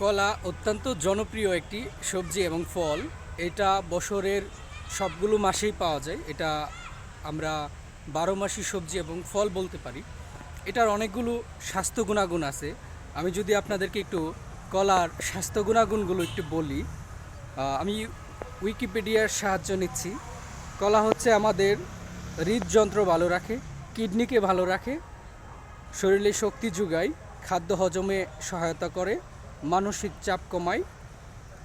কলা অত্যন্ত জনপ্রিয় একটি সবজি এবং ফল। এটা বছরের সবগুলো মাসেই পাওয়া যায়। এটা আমরা বারো মাসি সবজি এবং ফল বলতে পারি। এটার অনেকগুলো স্বাস্থ্য গুণাগুণ আছে। আমি যদি আপনাদেরকে একটু কলার স্বাস্থ্য গুণাগুণগুলো একটু বলি আমি উইকিপিডিয়ার সাহায্য নিচ্ছি। কলা হচ্ছে আমাদের হৃদযন্ত্র ভালো রাখে, কিডনিকে ভালো রাখে, শরীরে শক্তি যোগায়, খাদ্য হজমে সহায়তা করে মানসিক চাপ কমায়,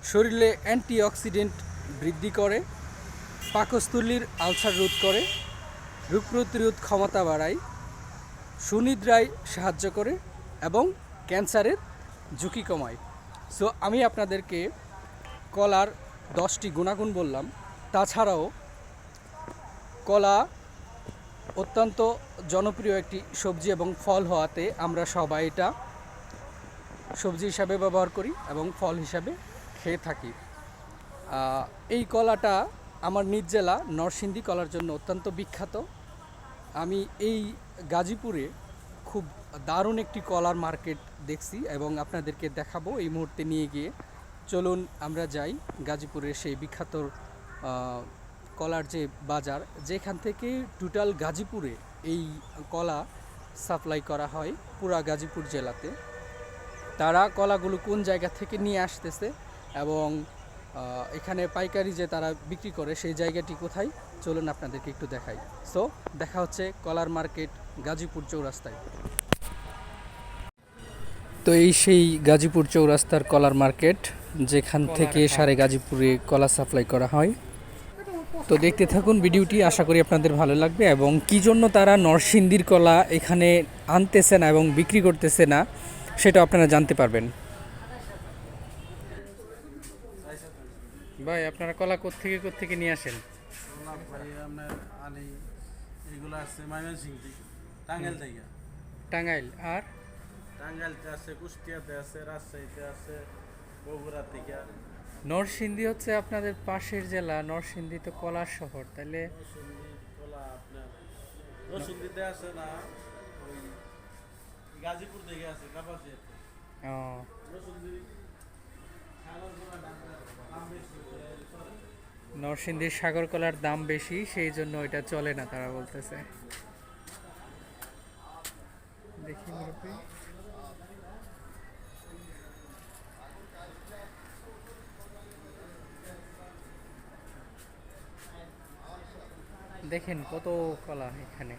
শরীরে অ্যান্টিঅক্সিডেন্ট বৃদ্ধি করে, পাকস্থলীর আলসার রোধ করে, রোগ প্রতিরোধ ক্ষমতা বাড়ায়, সুনিদ্রায় সাহায্য করে এবং ক্যান্সারের ঝুঁকি কমায়। সো আমি আপনাদেরকে কলার দশটি গুণাগুণ বললাম। তাছাড়াও কলা অত্যন্ত জনপ্রিয় একটি সবজি এবং ফল হওয়াতে আমরা সবাই এটা সবজি হিসাবে ব্যবহার করি এবং ফল হিসাবে খেয়ে থাকি। এই কলাটা আমার নিজ জেলা নরসিংদী কলার জন্য অত্যন্ত বিখ্যাত। আমি এই গাজীপুরে খুব দারুণ একটি কলার মার্কেট দেখছি এবং আপনাদেরকে দেখাবো এই মুহূর্তে নিয়ে গিয়ে। চলুন আমরা যাই গাজীপুরের সেই বিখ্যাত কলার যে বাজার, যেখান থেকে টোটাল গাজীপুরে এই কলা সাপ্লাই করা হয় পুরা গাজীপুর জেলাতে। তারা কলাগুলো কোন জায়গা থেকে নিয়ে আসতেছে এবং এখানে পাইকারি যে তারা বিক্রি করে সেই জায়গাটি কোথায়? চলুন আপনাদেরকে একটু দেখাই। সো দেখা হচ্ছে কলার মার্কেট গাজীপুর চৌরাস্তায়। তো এই সেই গাজীপুর চৌরাস্তার কলার মার্কেট যেখান থেকে সারে গাজীপুরে কলা সাপ্লাই করা হয়। তো দেখতে থাকুন ভিডিওটি আশা করি আপনাদের ভালো লাগবে এবং কি জন্য তারা নরসিংদীর কলা এখানে আনতেছে না এবং বিক্রি করতেছে না সেটা আপনারা জানতে পারবেন। ভাই আপনারা কলা কোত্থেকে কোত্থেকে নিয়ে আসেন? এগুলো ময়মনসিং থেকে টাঙ্গাইল থেকে। টাঙ্গাইল আর? টাঙ্গাইলতে আছে কুষ্টিয়াতে আছে রাজশাহীতে আছে বগুড়া থেকে। নরসিংদী হচ্ছে আপনাদের পাশের জেলা নরসিংদী তো কলার শহর তাহলে রসুন্দিতে আছে না ওই গাজীপুর থেকে আছে নরসিংদীর সাগর কলার দাম বেশি, সেই জন্য এটা চলে না, তারা বলতেছে। দেখি দেখেন কত কলা এখানে।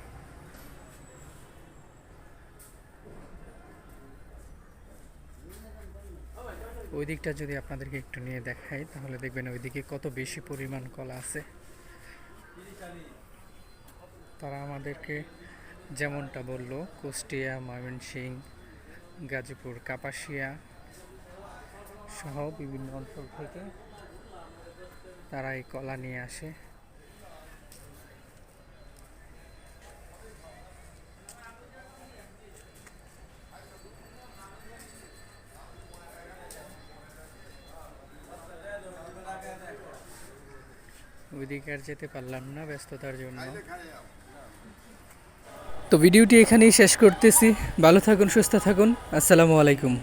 ওই দিকটা যদি আপনাদেরকে একটু নিয়ে দেখাই, তাহলে দেখবেন ওইদিকে কত বেশি পরিমাণ কলা আছে। তারা আমাদেরকে যেমনটা বলল, কুষ্টিয়া, ময়মনসিং, গাজীপুর, কাপাসিয়া সহ বিভিন্ন অঞ্চল থেকে তারা এই কলা নিয়ে আসে। ওইদিকে আর যেতে পারলাম না ব্যস্ততার জন্য। তো ভিডিওটি এখানেই শেষ করতেছি। ভালো থাকুন, সুস্থ থাকুন। আসসালামু আলাইকুম।